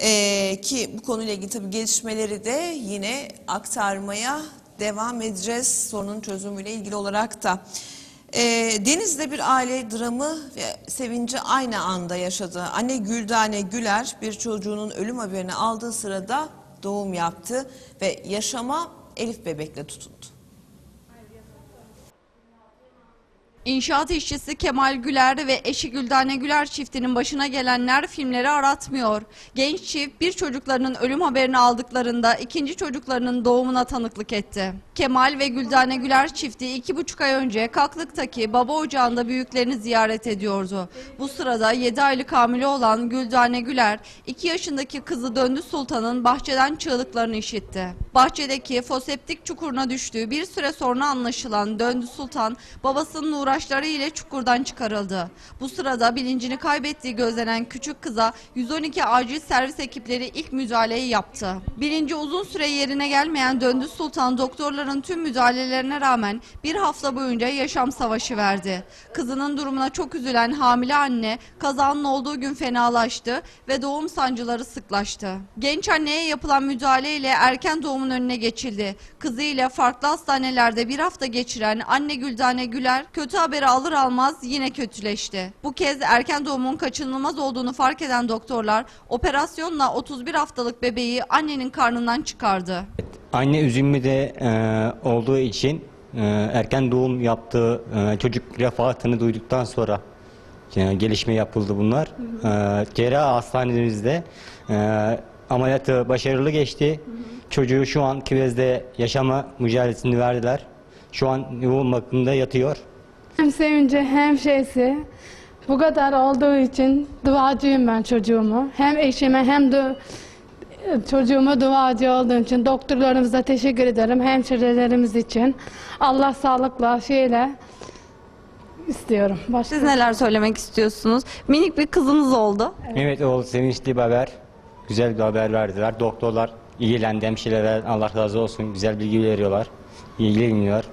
Ee, ki bu konuyla ilgili tabii gelişmeleri de yine aktarmaya devam edeceğiz sorunun çözümüyle ilgili olarak da. Ee, Deniz'de bir aile dramı ve sevinci aynı anda yaşadı. Anne Güldane Güler bir çocuğunun ölüm haberini aldığı sırada doğum yaptı ve yaşama Elif bebekle tutundu. İnşaat işçisi Kemal Güler ve eşi Güldane Güler çiftinin başına gelenler filmleri aratmıyor. Genç çift bir çocuklarının ölüm haberini aldıklarında ikinci çocuklarının doğumuna tanıklık etti. Kemal ve Güldane Güler çifti iki buçuk ay önce Kaklık'taki baba ocağında büyüklerini ziyaret ediyordu. Bu sırada 7 aylık hamile olan Güldane Güler 2 yaşındaki kızı Döndü Sultan'ın bahçeden çığlıklarını işitti. Bahçedeki foseptik çukuruna düştüğü bir süre sonra anlaşılan Döndü Sultan babasının uğraşları ile çukurdan çıkarıldı. Bu sırada bilincini kaybettiği gözlenen küçük kıza 112 acil servis ekipleri ilk müdahaleyi yaptı. Bilinci uzun süre yerine gelmeyen Döndü Sultan doktorların tüm müdahalelerine rağmen bir hafta boyunca yaşam savaşı verdi. Kızının durumuna çok üzülen hamile anne kazanın olduğu gün fenalaştı ve doğum sancıları sıklaştı. Genç anneye yapılan müdahaleyle erken doğumun önüne geçildi. Kızıyla farklı hastanelerde bir hafta geçiren anne Güldane Güler kötü haberi alır almaz yine kötüleşti. Bu kez erken doğumun kaçınılmaz olduğunu fark eden doktorlar operasyonla 31 haftalık bebeği annenin karnından çıkardı. Anne üzümü de e, olduğu için e, erken doğum yaptığı e, çocuk vefatını duyduktan sonra e, gelişme yapıldı bunlar. E, cerrah hastanemizde e, ameliyatı başarılı geçti. Çocuğu şu an Kivez'de yaşama mücadelesini verdiler. Şu an yoğun bakımda yatıyor. Hem sevinci hem şeysi. Bu kadar olduğu için duacıyım ben çocuğumu. Hem eşime hem de çocuğuma duacı olduğum için doktorlarımıza teşekkür ederim. Hemşirelerimiz için. Allah sağlıkla şeyle istiyorum. Başka Siz neler söylemek istiyorsunuz? Minik bir kızınız oldu. Evet o sevinçli bir haber. Güzel bir haber verdiler. Doktorlar ilgilendi. Hemşireler Allah razı olsun. Güzel bilgi veriyorlar. İlgileniyor.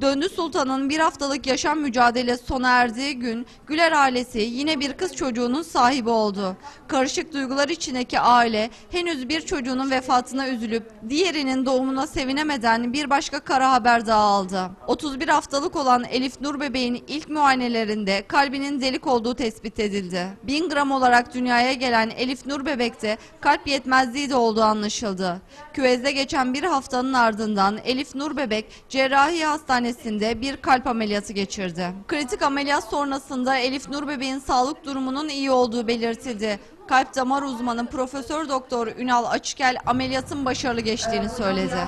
Döndü Sultan'ın bir haftalık yaşam mücadelesi sona erdiği gün Güler ailesi yine bir kız çocuğunun sahibi oldu. Karışık duygular içindeki aile henüz bir çocuğunun vefatına üzülüp diğerinin doğumuna sevinemeden bir başka kara haber daha aldı. 31 haftalık olan Elif Nur bebeğin ilk muayenelerinde kalbinin delik olduğu tespit edildi. 1000 gram olarak dünyaya gelen Elif Nur bebekte kalp yetmezliği de olduğu anlaşıldı. Küvez'de geçen bir haftanın ardından Elif Nur bebek cerrahi hastanesinde bir kalp ameliyatı geçirdi. Kritik ameliyat sonrasında Elif Nur bebeğin sağlık durumunun iyi olduğu belirtildi. Kalp damar uzmanı Profesör Doktor Ünal Açıkel ameliyatın başarılı geçtiğini söyledi.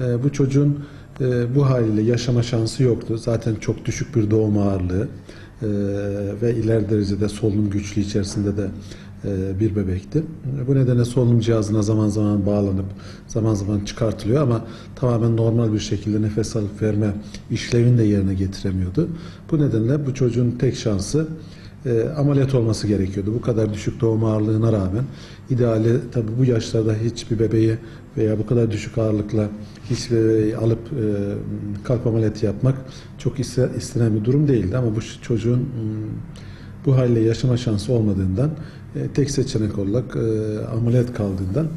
Ee, bu çocuğun e, bu haliyle yaşama şansı yoktu. Zaten çok düşük bir doğum ağırlığı e, ve ileri derecede solunum güçlüğü içerisinde de bir bebekti. Bu nedenle solunum cihazına zaman zaman bağlanıp zaman zaman çıkartılıyor ama tamamen normal bir şekilde nefes alıp verme işlevini de yerine getiremiyordu. Bu nedenle bu çocuğun tek şansı e, ameliyat olması gerekiyordu. Bu kadar düşük doğum ağırlığına rağmen ideali tabi bu yaşlarda hiçbir bebeği veya bu kadar düşük ağırlıkla hiç bebeği alıp e, kalp ameliyatı yapmak çok iste, istenen bir durum değildi ama bu çocuğun mm, bu haliyle yaşama şansı olmadığından e, tek seçenek olarak e, ameliyat kaldığından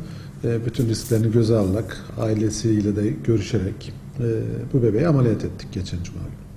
e, bütün risklerini göze alarak ailesiyle de görüşerek e, bu bebeği ameliyat ettik geçen cuma günü.